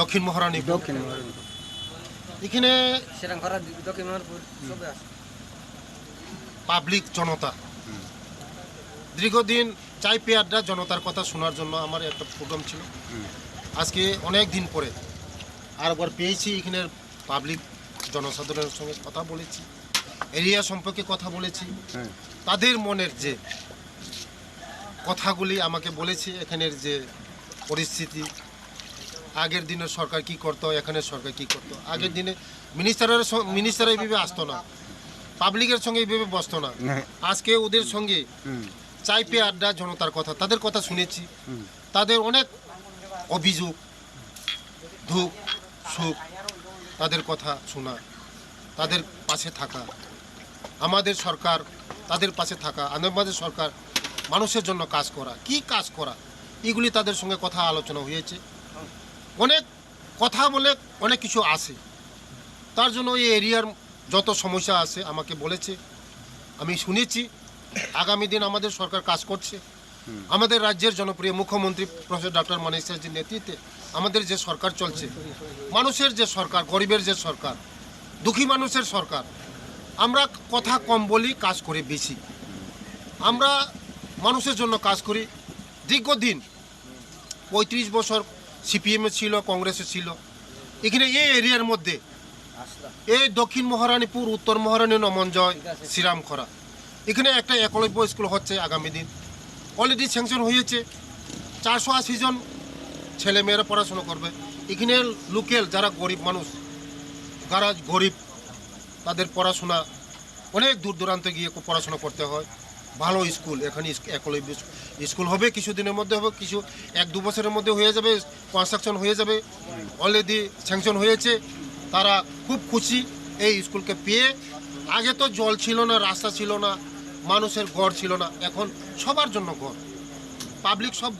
দক্ষিণ মহারানী দক্ষিণে এখানে সেরকম দক্ষিণ মহারপুর সবে আছে। পাবলিক জনতা। দীর্ঘদিন চাই পেয়ারটা জনতার কথা শোনার জন্য আমার একটা প্রোগ্রাম ছিল। আজকে অনেক দিন পরে আরবার পেয়েছি এখানের পাবলিক জনসাধারণের সঙ্গে কথা বলেছি এরিয়া সম্পর্কে কথা বলেছি। হ্যাঁ। তাদের মনের যে কথাগুলি আমাকে বলেছে এখানের যে পরিস্থিতি আগের দিনের সরকার কি করতো এখানে সরকার কি করতো? আগের দিনে মিনিস্টারের মিনিস্টার এইভাবে আসতো না। পাবলিকের সঙ্গে এইভাবে বসতো না। আজকে ওদের সঙ্গে চাই পে আড্ডা জনতার কথা তাদের কথা শুনেছি। তাদের অনেক অভিযোগ দুঃখ সুখ তাদের কথা শোনা তাদের পাশে থাকা। আমাদের সরকার তাদের পাশে থাকা আমাদের সরকার মানুষের জন্য কাজ করা। কি কাজ করা? এগুলি তাদের সঙ্গে কথা আলোচনা হয়েছে। অনেক কথা বলে অনেক কিছু আসে তার জন্য এই এরিয়ার যত সমস্যা আছে আমাকে বলেছে। আমি শুনেছি আগামী দিন আমাদের সরকার কাজ করছে। আমাদের রাজ্যের জনপ্রিয় মুখ্যমন্ত্রী প্রফেসর ডক্টর মানিক সাহাজির নেতৃত্বে আমাদের যে সরকার চলছে মানুষের যে সরকার গরিবের যে সরকার দুঃখী মানুষের সরকার আমরা কথা কম বলি কাজ করি বেশি। আমরা মানুষের জন্য কাজ করি। দীর্ঘদিন পঁয়ত্রিশ বছর সিপিএমে ছিল কংগ্রেসে ছিল। এখানে এই এরিয়ার মধ্যে এই দক্ষিণ মহারানীপুর উত্তর মহারানী নমনজয় শ্রীরামখরা এখানে একটা একলব্য স্কুল হচ্ছে আগামী দিন। অলরেডি স্যাংশন হয়েছে। চারশো আশি জন ছেলেমেয়েরা পড়াশোনা করবে। এখানে লোকেল যারা গরিব মানুষ যারা গরিব তাদের পড়াশোনা অনেক দূর দূরান্তে গিয়ে পড়াশোনা করতে হয়। ভালো স্কুল, এখানে একলব্য স্কুল- হবে, কিছুদিনের মধ্যে হবে, কিছু এক দু বছরের মধ্যে হয়ে যাবে কনস্ট্রাকশন হয়ে যাবে অলরেডি স্যাংশন হয়েছে, তারা খুব খুশি এই স্কুলকে পেয়ে। আগে তো জল ছিল না, রাস্তা ছিল না, মানুষের ঘর ছিল না, এখন সবার জন্য ঘর। পাবলিক সব